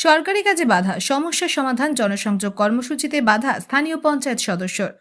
সরকারি কাজে বাধা, সমস্যা সমাধান, জনসংযোগ কর্মসূচিতে বাধা, স্থানীয় পঞ্চায়েত সদস্যর।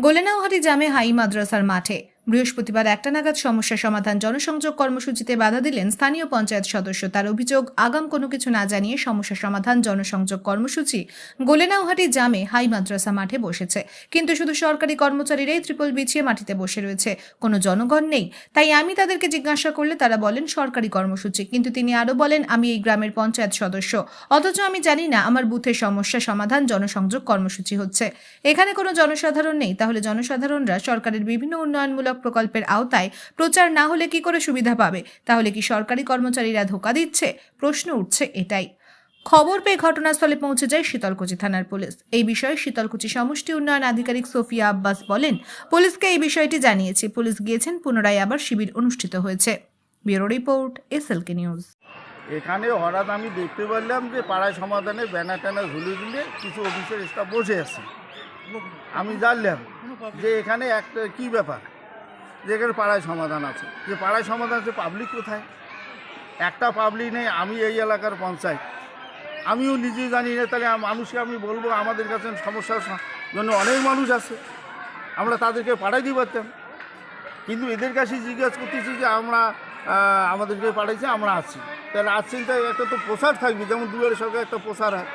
গোলেনাওহারি জামে হাই মাদ্রাসার মাঠে বৃহস্পতিবার একটা নাগাদ সমস্যা সমাধান জনসংযোগ কর্মসূচিতে বাধা দিলেন স্থানীয় পঞ্চায়েত সদস্য। তার অভিযোগ, আগাম কোনো কিছু না জানিয়ে সমস্যা সমাধান জনসংযোগ কর্মসূচি গোলেনাওহাটি জামে হাই মাদ্রাসা মাঠে বসেছে। কিন্তু শুধু সরকারি কর্মচারীরাই ত্রিপল বিছিয়ে মাটিতে বসে রয়েছে। কোনো জনগণ নেই। তাই আমি তাদেরকে জিজ্ঞাসা করলে তারা বলেন, সরকারি কর্মসূচি। কিন্তু তিনি আরও বলেন, আমি এই গ্রামের পঞ্চায়েত সদস্য। অথচ আমি জানি না আমার বুথের সমস্যা সমাধান জনসংযোগ কর্মসূচি হচ্ছে। এখানে কোনো জনসাধারণ নেই। তাহলে জনসাধারণরা সরকারের বিভিন্ন উন্নয়নমূলক প্রকল্পের আওতায় প্রচার না হলে কি করে সুবিধা পাবে? তাহলে কি সরকারি কর্মচারীরা ধোকা দিচ্ছে? প্রশ্ন উঠছে এটাই। খবর পেয়ে ঘটনাস্থলে পৌঁছে যায় শীতলকুচি থানার পুলিশ। এই বিষয়ে শীতলকুচি সমষ্টি উন্নয়ন আধিকারিক সোফিয়া আব্বাস বলেন, পুলিশকে এই বিষয়টি জানিয়েছি। পুলিশ গিয়েছেন, পুনরায় আবার শিবির অনুষ্ঠিত হয়েছে। Bureau report, SLK news. এখানে হঠাৎ আমি দেখতে পারলাম যে পাড়ায় সমাধানে ব্যানার ট্যানার ঝুলিয়ে দিলে কিছু অফিসের স্টাফ বসে আছে। আমি জানলাম যে এখানে একটা কি ব্যাপার? যে এখানে পাড়ায় সমাধান আছে। যে পাড়ায় সমাধান আছে পাবলিক কোথায়? একটা পাবলিক নেই, আমি এই এলাকার পঞ্চায়েত। আমিও নিজে জানি না, তাহলে মানুষকে আমি বলব, আমাদের কাছে সমস্যার জন্য অনেক মানুষ আছে। আমরা তাদেরকে পাঠাই দিতে পারতাম কিন্তু এদের কাছে জিজ্ঞাসা করতেছি যে আমরা আমাদেরকে পাঠাইছে, আমরা আছি। তাহলে আছেন তাই একটা তো প্রসার থাকবে, যেমন দুয়ারের সরকার একটা প্রসার হয়।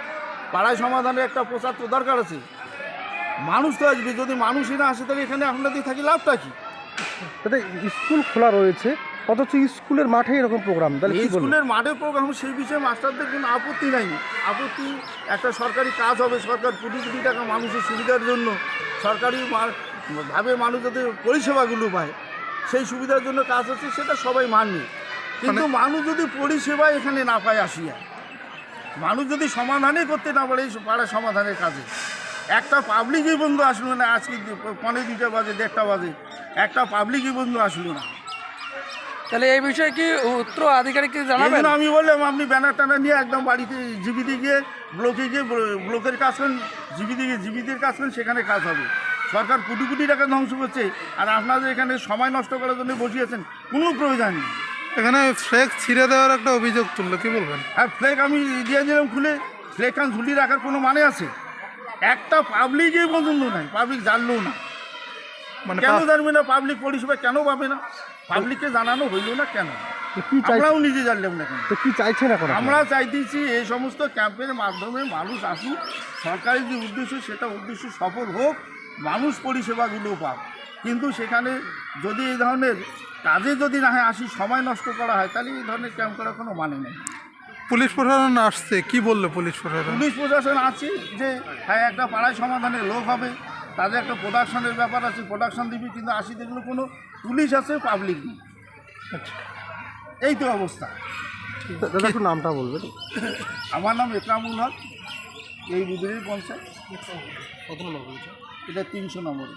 পাড়ায় সমাধানের একটা প্রসার তো দরকার আছে। মানুষ তো আসবে, যদি মানুষই না আসে, তাহলে এখানে আপনাদের থাকি, লাভটা কি? তাতে স্কুল খোলা রয়েছে অথচ স্কুলের মাঠে এরকম প্রোগ্রাম তাহলে স্কুলের মাঠে প্রোগ্রাম সেই বিষয়ে মাস্টারদের কোনো আপত্তি নাই। আপত্তি একটা সরকারি কাজ হবে সরকার কোটি কোটি টাকা মানুষের সুবিধার জন্য সরকারি ভাবে মানুষ যাতে পরিষেবাগুলো পায় সেই সুবিধার জন্য কাজ হচ্ছে সেটা সবাই মানবে। কিন্তু মানুষ যদি পরিষেবা এখানে না পায় আসিয়া মানুষ যদি সমাধানই করতে না পারে এই পাড়ার সমাধানের কাজে। একটা পাবলিকই বন্ধু আসলো না আজকে পনেরো দুইটা বাজে দেড়টা বাজে। একটা পাবলিকই বন্ধু আসলো না। তাহলে এই বিষয়ে কি উত্তর আধিকারিককে জানাবেন? আমি বললাম আপনি ব্যানার টানার নিয়ে একদম বাড়িতে জিবিতে গিয়ে ব্লকে গিয়ে ব্ল- ব্লকের কাজ করেন জিবিতে গিয়ে জিবিদের কাজ করেন সেখানে কাজ হবে। সরকার কোটি কোটি টাকা ধ্বংস করছে আর আপনাদের এখানে সময় নষ্ট করার জন্য বসিয়েছেন কোনো প্রয়োজন নেই। এখানে ফ্লেক্স ছিঁড়ে দেওয়ার একটা অভিযোগ তুললো কি বলবেন? আর ফ্লেক আমি দিয়ে দিলাম খুলে ফ্লেক খান ঝুলিয়ে রাখার কোনো মানে আছে? একটা পাবলিকই পছন্দ নাই পাবলিক জানলেও না। মানে কেন জানবে না? পাবলিক পরিষেবা কেন পাবে না? পাবলিককে জানানো হইল না কেন? আমরাও নিজে জানলাম না কেন? তো কি চাইছেন এখন? আমরা চাইতেছি এই সমস্ত ক্যাম্পের মাধ্যমে মানুষ আসুক সরকারের যে উদ্দেশ্য সেটা উদ্দেশ্য সফল হোক মানুষ পরিষেবাগুলো পাক। কিন্তু সেখানে যদি এই ধরনের কাজে যদি না হয় আসি সময় নষ্ট করা হয় তাহলে এই ধরনের ক্যাম্প করার কোনো মানে নেই। পুলিশ প্রশাসন আসছে কি বলল পুলিশ প্রশাসন? পুলিশ প্রশাসন আছে যে হ্যাঁ একটা পাড়ায় সমাধানের লোক হবে তাদের একটা প্রোডাকশনের ব্যাপার আছে প্রোডাকশন দিবি কিন্তু আসি দেখল কোনো পুলিশ আছে পাবলিক নেই। এই তো অবস্থা। দাদা একটু নামটা বলবেন। আমার নাম একরামুল হক এই বুধুরির পঞ্চায়েত। কত নম্বর এটা তিনশো নম্বর।